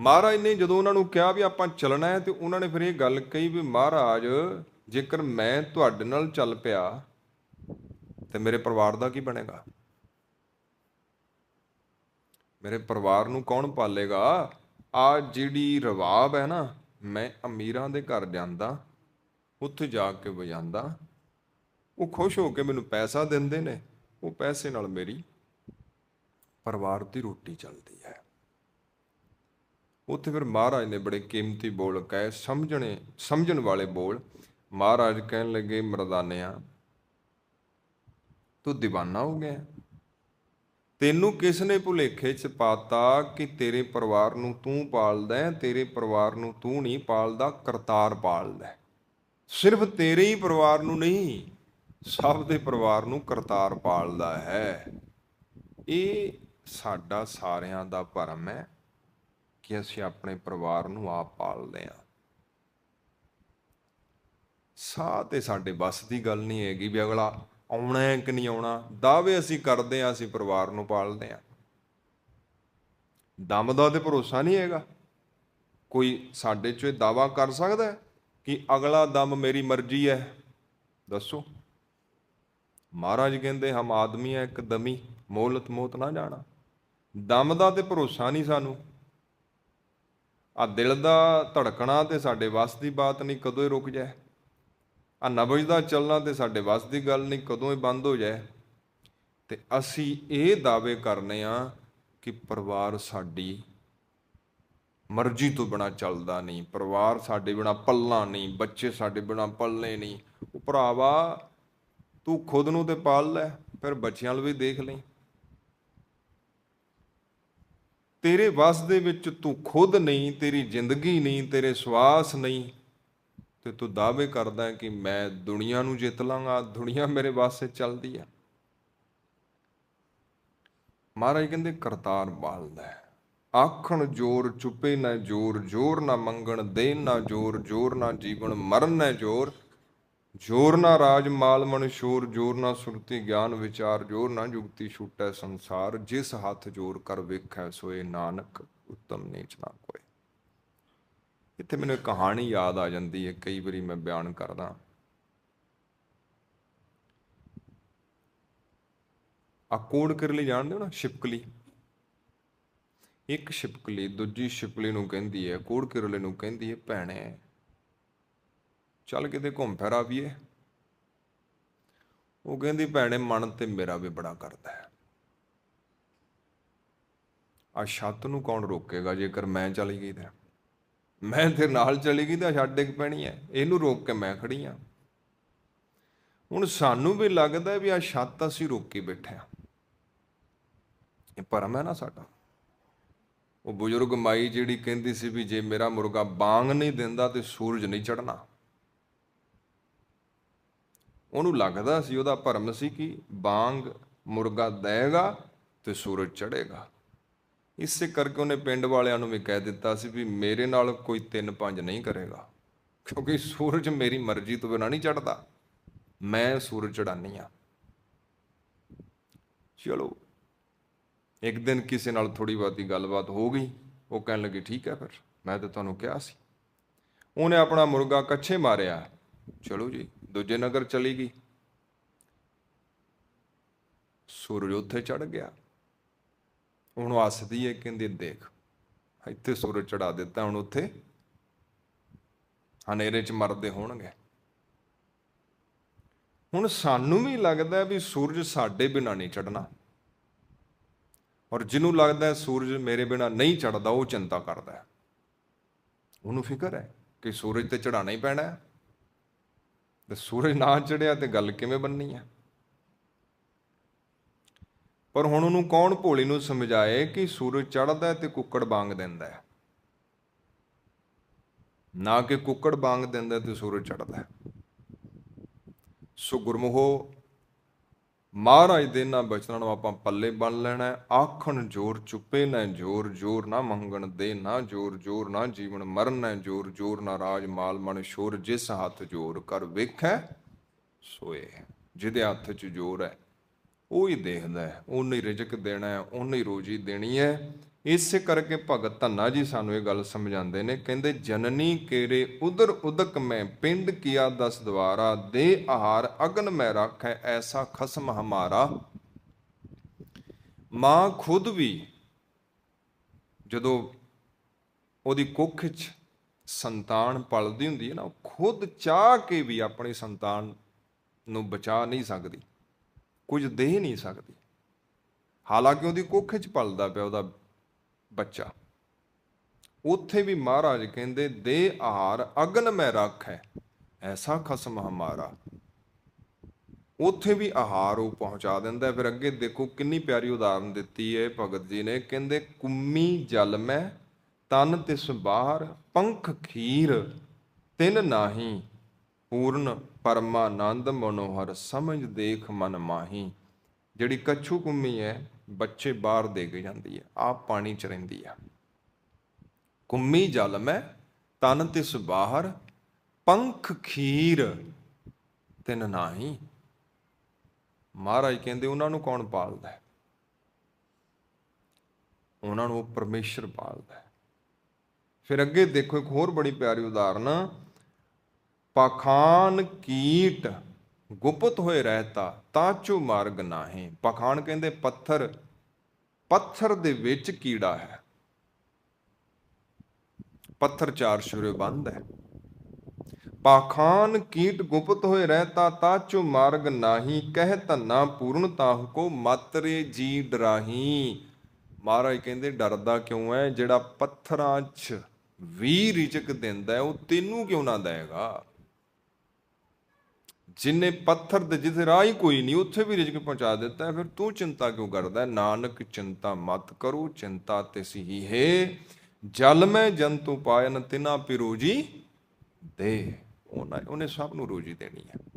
ਮਹਾਰਾਜ ਨੇ ਜਦੋਂ ਉਹਨਾਂ ਨੂੰ ਕਿਹਾ ਵੀ ਆਪਾਂ ਚੱਲਣਾ ਹੈ ਤੇ ਉਹਨਾਂ ਨੇ ਫਿਰ ਇਹ ਗੱਲ ਕਹੀ ਵੀ ਮਹਾਰਾਜ, ਜੇਕਰ ਮੈਂ ਤੁਹਾਡੇ ਨਾਲ ਚੱਲ ਪਿਆ, ਤੇ ਮੇਰੇ ਪਰਿਵਾਰ ਦਾ ਕੀ ਬਣੇਗਾ? ਮੇਰੇ ਪਰਿਵਾਰ ਨੂੰ ਕੌਣ ਪਾਲੇਗਾ? ਆ ਜਿਹੜੀ ਰਵਾਬ ਹੈ ਨਾ, ਮੈਂ ਅਮੀਰਾਂ ਦੇ ਘਰ ਜਾਂਦਾ, ਉੱਥੇ ਜਾ ਕੇ ਵਜਾਂਦਾ, ਉਹ ਖੁਸ਼ ਹੋ ਕੇ ਮੈਨੂੰ ਪੈਸਾ ਦਿੰਦੇ ਨੇ, ਉਹ ਪੈਸੇ ਨਾਲ ਮੇਰੀ ਪਰਿਵਾਰ ਦੀ ਰੋਟੀ ਚੱਲਦੀ ਹੈ। ਉੱਥੇ ਫਿਰ ਮਹਾਰਾਜ ਨੇ ਬੜੇ ਕੀਮਤੀ ਬੋਲ ਕਹੇ, ਸਮਝਣੇ, ਸਮਝਣ ਵਾਲੇ ਬੋਲ। ਮਹਾਰਾਜ ਕਹਿਣ ਲੱਗੇ, ਮਰਦਾਨਿਆਂ, ਤੂੰ دیਵਾਨਾ ਹੋ ਗਿਆ। ਤੈਨੂੰ ਕਿਸ ਨੇ ਭੁਲੇਖੇ ਚ ਪਾਤਾ ਕਿ ਤੇਰੇ ਪਰਿਵਾਰ ਨੂੰ ਤੂੰ ਪਾਲਦਾ ਹੈ, ਤੇਰੇ ਪਰਿਵਾਰ ਨੂੰ ਤੂੰ ਨਹੀਂ ਪਾਲਦਾ, ਕਰਤਾਰ ਪਾਲਦਾ ਸਿਰਫ ਤੇਰੇ ਹੀ ਪਰਿਵਾਰ ਨੂੰ ਨਹੀਂ, ਸਭ ਦੇ ਪਰਿਵਾਰ ਨੂੰ ਕਰਤਾਰ ਪਾਲਦਾ ਹੈ। ਇਹ ਸਾਡਾ ਸਾਰਿਆਂ ਦਾ ਭਰਮ ਹੈ। ਕਿ ਅਸੀਂ ਆਪਣੇ ਪਰਿਵਾਰ ਨੂੰ ਆਪ ਪਾਲਦੇ ਹਾਂ। ਸਾਹ ਤੇ ਸਾਡੇ ਬਸ ਦੀ ਗੱਲ ਨਹੀਂ ਹੈਗੀ ਵੀ ਅਗਲਾ ਆਉਣਾ ਹੈ ਕਿ ਨਹੀਂ ਆਉਣਾ, ਦਾਅਵੇ ਅਸੀਂ ਕਰਦੇ ਹਾਂ, ਅਸੀਂ ਪਰਿਵਾਰ ਨੂੰ ਪਾਲਦੇ ਹਾਂ। ਦਮ ਦਾ ਤੇ ਭਰੋਸਾ ਨਹੀਂ ਹੈਗਾ। ਕੋਈ ਸਾਡੇ ਚੋਂ ਇਹ ਦਾਵਾ ਕਰ ਸਕਦਾ ਕਿ ਅਗਲਾ ਦਮ ਮੇਰੀ ਮਰਜ਼ੀ ਹੈ? ਦੱਸੋ। ਮਹਾਰਾਜ ਕਹਿੰਦੇ, ਹਮ ਆਦਮੀ ਹੈ ਇੱਕ ਦਮੀ, ਮੋਲਤ ਮੋਤ ਨਾ ਜਾਣਾ। ਦਮ ਦਾ ਤੇ ਭਰੋਸਾ ਨਹੀਂ ਸਾਨੂੰ। ਆ ਦਿਲ ਦਾ ਧੜਕਣਾ ਤੇ ਸਾਡੇ ਵੱਸ ਦੀ ਬਾਤ ਨਹੀਂ ਕਦੋਂ ਹੀ ਰੁਕ ਜਾਏ। ਆ ਨਬਜ ਦਾ ਚੱਲਣਾ ਤੇ ਸਾਡੇ ਵੱਸ ਦੀ ਗੱਲ ਨਹੀਂ ਕਦੋਂ ਹੀ ਬੰਦ ਹੋ ਜਾਏ। ਤੇ ਅਸੀਂ ਇਹ ਦਾਅਵੇ ਕਰਨੇ ਆ ਕਿ ਪਰਿਵਾਰ ਸਾਡੀ ਮਰਜ਼ੀ ਤੋਂ ਬਿਨਾ ਚੱਲਦਾ ਨਹੀਂ, ਪਰਿਵਾਰ ਸਾਡੇ ਬਿਨਾ ਪੱਲਣਾ ਨਹੀਂ, ਬੱਚੇ ਸਾਡੇ ਬਿਨਾ ਪੱਲੇ ਨਹੀਂ। ਉਹ ਭਰਾਵਾ, ਤੂੰ ਖੁਦ ਨੂੰ ਤੇ ਪਾਲ ਲੈ, ਫਿਰ ਬੱਚਿਆਂ ਨੂੰ ਵੀ ਦੇਖ ਲਈ। ਤੇਰੇ ਵਸ ਦੇ ਵਿੱਚ ਤੂੰ ਖੁਦ ਨਹੀਂ, ਤੇਰੀ ਜ਼ਿੰਦਗੀ ਨਹੀਂ, ਤੇਰੇ ਸਵਾਸ ਨਹੀਂ। ਤੇ ਤੂੰ ਦਾਅਵੇ ਕਰਦਾ ਹੈ ਕਿ ਮੈਂ ਦੁਨੀਆ ਨੂੰ ਜਿੱਤ ਲਾਂਗਾ, ਦੁਨੀਆ ਮੇਰੇ ਵਾਸਤੇ ਚੱਲਦੀ ਹੈ। ਮਹਾਰਾਜ ਕਹਿੰਦੇ, ਕਰਤਾਰ ਬਾਲਦਾ ਹੈ। ਆਖਣ ਜੋਰ ਚੁੱਪੇ ਨਾ ਜੋਰ ਜੋਰ ਨਾ ਮੰਗਣ ਦੇਣ ਨਾ ਜੋਰ ਜੋਰ ਨਾ ਜੀਵਨ ਮਰਨ ਨਾ ਜੋਰ। ਜੋਰ ਨਾ ਰਾਜ ਮਾਲ ਮਨ ਸ਼ੋਰ, ਜੋਰ ਨਾ ਸੁਰਤੀ ਗਿਆਨ ਵਿਚਾਰ, ਜੋਰ ਨਾ ਜੁਗਤੀ ਛੂਟੈ ਸੰਸਾਰ, ਜਿਸ ਹੱਥ ਜੋਰ ਕਰ ਵੇਖੈ ਸੋਏ ਨਾਨਕ, ਉਤਮ ਨੀਚ ਨਾ ਕੋਏ। ਇੱਥੇ ਮੈਨੂੰ ਇੱਕ ਕਹਾਣੀ ਯਾਦ ਆ ਜਾਂਦੀ ਹੈ, ਕਈ ਵਾਰੀ ਮੈਂ ਬਿਆਨ ਕਰਦਾ। ਆ ਕੋੜ ਕਿਰਲੀ ਜਾਣਦੇ ਹੋ ਨਾ? ਛਿਪਕਲੀ। ਇੱਕ ਛਿਪਕਲੀ, ਦੂਜੀ ਛਿਪਕਲੀ ਨੂੰ ਕਹਿੰਦੀ ਹੈ ਕੋੜ ਕਿਰਲੇ ਨੂੰ ਕਹਿੰਦੀ ਹੈ? ਭੈਣੇ ਚੱਲ ਕਿਤੇ ਘੁੰਮ ਫਿਰ ਆਵੀਏ। ਉਹ ਕਹਿੰਦੀ, ਭੈਣੇ, ਮਨ ਤੇ ਮੇਰਾ ਵੀ ਬੜਾ ਕਰਦਾ ਹੈ। ਆ ਛੱਤ ਨੂੰ ਕੌਣ ਰੋਕੇਗਾ ਜੇਕਰ ਮੈਂ ਚਲੀ ਗਈ ਤਾਂ? ਮੈਂ ਤੇਰੇ ਨਾਲ ਚਲੀ ਗਈ ਤਾਂ ਛੱਡ ਡਿੱਗ ਪੈਣੀ ਹੈ। ਇਹਨੂੰ ਰੋਕ ਕੇ ਮੈਂ ਖੜੀ ਆ ਹੁਣ ਸਾਨੂੰ ਵੀ ਲੱਗਦਾ ਵੀ ਆ ਛੱਤ ਅਸੀਂ ਰੋਕੀ ਬੈਠੇ ਆ ਇਹ ਭਰਮ ਹੈ ਨਾ ਸਾਡਾ। ਉਹ ਬਜ਼ੁਰਗ ਮਾਈ ਜਿਹੜੀ ਕਹਿੰਦੀ ਸੀ ਵੀ ਜੇ ਮੇਰਾ ਮੁਰਗਾ ਬਾਂਗ ਨਹੀਂ ਦਿੰਦਾ ਤੇ ਸੂਰਜ ਨਹੀਂ ਚੜਨਾ ਉਹਨੂੰ ਲੱਗਦਾ ਸੀ ਉਹਦਾ ਭਰਮ ਸੀ ਕਿ ਬਾਂਗ ਮੁਰਗਾ ਦੇਗਾ ਤੇ ਸੂਰਜ ਚੜੇਗਾ ਇਸੇ ਕਰਕੇ ਉਹਨੇ ਪਿੰਡ ਵਾਲਿਆਂ ਨੂੰ ਵੀ ਕਹਿ ਦਿੱਤਾ ਸੀ ਵੀ ਮੇਰੇ ਨਾਲ ਕੋਈ ਤਿੰਨ ਪੰਜ ਨਹੀਂ ਕਰੇਗਾ, ਕਿਉਂਕਿ ਸੂਰਜ ਮੇਰੀ ਮਰਜ਼ੀ ਤੋਂ ਬਿਨਾਂ ਨਹੀਂ ਚੜਦਾ ਮੈਂ ਸੂਰਜ ਚੜਾਨੀ ਆ। ਚਲੋ, ਇੱਕ ਦਿਨ ਕਿਸੇ ਨਾਲ ਥੋੜੀ ਬਾਤੀ ਗੱਲਬਾਤ ਹੋ ਗਈ, ਉਹ ਕਹਿਣ ਲੱਗੀ, ਠੀਕ ਹੈ ਫਿਰ, ਮੈਂ ਤਾਂ ਤੁਹਾਨੂੰ ਕਿਹਾ ਸੀ। ਉਹਨੇ ਆਪਣਾ ਮੁਰਗਾ ਕੱਛੇ ਮਾਰਿਆ। ਚਲੋ ਜੀ। ਦੂਜੇ ਨਗਰ ਚਲੀ ਗਈ। ਸੂਰਜ ਉੱਥੇ ਚੜ ਗਿਆ। ਹੁਣ ਹੱਸਦੀ ਹੈ, ਕਹਿੰਦੀ, ਦੇਖ, ਇੱਥੇ ਸੂਰਜ ਚੜਾ ਦਿੱਤਾ, ਹੁਣ ਉੱਥੇ ਹਨੇਰੇ 'ਚ ਮਰਦੇ ਹੋਣਗੇ। ਹੁਣ ਸਾਨੂੰ ਵੀ ਲੱਗਦਾ ਵੀ ਸੂਰਜ ਸਾਡੇ ਬਿਨਾਂ ਨਹੀਂ ਚੜਨਾ ਔਰ ਜਿਹਨੂੰ ਲੱਗਦਾ ਸੂਰਜ ਮੇਰੇ ਬਿਨਾਂ ਨਹੀਂ ਚੜਦਾ ਉਹ ਚਿੰਤਾ ਕਰਦਾ ਉਹਨੂੰ ਫਿਕਰ ਹੈ ਕਿ ਸੂਰਜ ਤੇ ਚੜਾਣਾ ਹੀ ਪੈਣਾ ਹੈ। ਤੇ ਸੂਰਜ ਨਾ ਚੜਿਆ ਤੇ ਗੱਲ ਕਿਵੇਂ ਬੰਨੀ ਹੈ ਪਰ ਹੁਣ ਉਹਨੂੰ ਕੌਣ ਭੋਲੀ ਨੂੰ ਸਮਝਾਏ ਕਿ ਸੂਰਜ ਚੜਦਾ ਤੇ ਕੁੱਕੜ ਬਾਂਗ ਦਿੰਦਾ ਹੈ? ਨਾ ਕਿ ਕੁੱਕੜ ਬਾਂਗ ਦਿੰਦਾ ਤੇ ਸੂਰਜ ਚੜਦਾ ਹੈ। ਸੋ ਗੁਰਮੁਖੋ ਮਹਾਰਾਜ ਦੇ ਨਾ ਬਚਨਾਂ ਨੂੰ ਆਪਾਂ ਪੱਲੇ ਬੰਨ ਲੈਣਾ ਆਖਣ ਜੋਰ ਚੁੱਪੇ ਨਾ ਜੋਰ ਜੋਰ ਨਾ ਮੰਗਣ ਦੇ ਨਾ ਜੋਰ ਜੋਰ ਨਾ ਜੀਵਨ ਮਰਨ ਨਾ ਜੋਰ ਜੋਰ ਨਾ ਰਾਜ ਮਾਲ ਮਨ ਸ਼ੋਰ, ਜਿਸ ਹੱਥ ਜੋਰ ਕਰ ਵੇਖੈ, ਸੋਏ ਜਿਹਦੇ ਹੱਥ 'ਚ ਜੋਰ ਹੈ ਉਹ ਹੀ ਦੇਖਦਾ ਹੈ, ਉਹਨੇ ਹੀ ਰਿਜ਼ਕ ਦੇਣਾ ਹੈ, ਉਹਨੇ ਹੀ ਰੋਜੀ ਦੇਣੀ ਹੈ। ਇਸੇ ਕਰਕੇ ਭਗਤ ਧੰਨਾ ਜੀ ਸਾਨੂੰ ਇਹ ਗੱਲ ਸਮਝਾਉਂਦੇ ਨੇ, ਕਹਿੰਦੇ, ਜਨਨੀ ਕੇਰੇ ਉਦਰ ਉਦਕ ਮੈਂ, ਪਿੰਡ ਕੀਆ ਦਸ ਦਵਾਰਾ, ਦੇ ਆਹਾਰ ਅਗਨ ਮੈਂ ਰੱਖੈ, ਐਸਾ ਖਸਮ ਹਮਾਰਾ। ਮਾਂ ਖੁਦ ਵੀ ਜਦੋਂ ਉਹਦੀ ਕੁੱਖ 'ਚ ਸੰਤਾਨ ਪਲਦੀ ਹੁੰਦੀ ਹੈ ਨਾ, ਉਹ ਖੁਦ ਚਾਹ ਕੇ ਵੀ ਆਪਣੀ ਸੰਤਾਨ ਨੂੰ ਬਚਾ ਨਹੀਂ ਸਕਦੀ। ਕੁਝ ਦੇ ਨਹੀਂ ਸਕਦੀ। ਹਾਲਾਂਕਿ ਉਹਦੀ ਕੁੱਖ 'ਚ ਪਲਦਾ ਪਿਆ ਉਹਦਾ ਬੱਚਾ। ਉੱਥੇ ਵੀ ਮਹਾਰਾਜ ਕਹਿੰਦੇ, ਦੇ ਆਹਾਰ ਅਗਨ ਮੈਂ ਰੱਖ ਹੈ ਐਸਾ ਖਸਮ ਹਮਾਰਾ। ਉੱਥੇ ਵੀ ਆਹਾਰ ਉਹ ਪਹੁੰਚਾ ਦਿੰਦਾ ਫਿਰ ਅੱਗੇ ਦੇਖੋ ਕਿੰਨੀ ਪਿਆਰੀ ਉਦਾਹਰਨ ਦਿੱਤੀ ਹੈ ਭਗਤ ਜੀ ਨੇ। ਕਹਿੰਦੇ, ਕੁੰਮੀ ਜਲ ਮੈਂ, ਤਨ ਤਿਸ ਬਾਹਰ, ਪੰਖ ਖੀਰ, ਤਿਨ ਨਾਹੀ ਪੂਰਨ, ਪਰਮਾਨੰਦ, ਮਨੋਹਰ, ਸਮਝ, ਦੇਖ, ਮਨ ਮਾਹੀ। ਜਿਹੜੀ ਕੱਛੂ ਕੁੰਮੀ ਹੈ, ਬੱਚੇ ਬਾਹਰ ਦੇ ਕੇ ਜਾਂਦੀ ਹੈ, ਆਪ ਪਾਣੀ ਚ ਰਹਿੰਦੀ ਹੈ। ਕੁੰਮੀ ਜਲ ਮੈਂ ਤਨ ਤਿਸ ਬਾਹਰ, ਪੰਖ ਖੀਰ, ਤਿਨ ਨਾਹੀ। ਮਹਾਰਾਜ ਕਹਿੰਦੇ, ਉਹਨਾਂ ਨੂੰ ਕੌਣ ਪਾਲਦਾ ਹੈ? ਉਹਨਾਂ ਨੂੰ ਉਹ ਪਰਮੇਸ਼ਰ ਪਾਲਦਾ ਹੈ। ਫਿਰ ਅੱਗੇ ਦੇਖੋ ਇੱਕ ਹੋਰ ਬੜੀ ਪਿਆਰੀ ਉਦਾਹਰਨ ਪਖਾਨ ਕੀਟ ਗੁਪਤ ਹੋਏ ਰਹਿਤਾ ਤਾਚੋ ਮਾਰਗ ਨਾਹੀ। ਪਖਾਨ ਕਹਿੰਦੇ ਪੱਥਰ ਪੱਥਰ ਦੇ ਵਿੱਚ ਕੀੜਾ ਹੈ। ਪੱਥਰ ਚਾਰ ਸ਼ੁਰੇ ਬੰਦ ਹੈ। ਪਾਖਾਨ ਕੀਟ ਗੁਪਤ ਹੋਏ ਰਹਿਤਾ ਤਾਚੋ ਮਾਰਗ ਨਾਹੀ। ਕਹਿ ਧੰਨਾ ਪੂਰਨ ਤਾਹੁ ਕੋ ਮਾਤਰੇ ਜੀ ਡਰਾਹੀ। ਮਹਾਰਾਜ ਕਹਿੰਦੇ ਡਰਦਾ ਕਿਉਂ ਹੈ? ਜਿਹੜਾ ਪੱਥਰਾਂ 'ਚ ਵੀ ਰਿਜਕ ਦਿੰਦਾ ਹੈ, ਉਹ ਤੈਨੂੰ ਕਿਉਂ ਨਾ ਦੇਗਾ? ਜਿਨੇ ਪੱਥਰ ਦੇ ਜਿੱਥੇ ਰਾਹ ਹੀ ਕੋਈ ਨਹੀਂ, ਉੱਥੇ ਵੀ ਰਿਜਕ ਪਹੁੰਚਾ ਦਿੱਤਾ ਹੈ। ਫਿਰ ਤੂੰ ਚਿੰਤਾ ਕਿਉਂ ਕਰਦਾ ਹੈ? ਨਾਨਕ, ਚਿੰਤਾ ਮਤ ਕਰੋ, ਚਿੰਤਾ ਤਿਸ ਹੀ ਹੈ। ਜਲ ਮੈਂ ਜੰਤੂ ਪਾਇਨ ਤਿਨਾ ਪਿਰੋਜੀ ਦੇ। ਉਹਨਾਂ ਉਹਨੇ ਸਭ ਨੂੰ ਰੋਜੀ ਦੇਣੀ ਹੈ।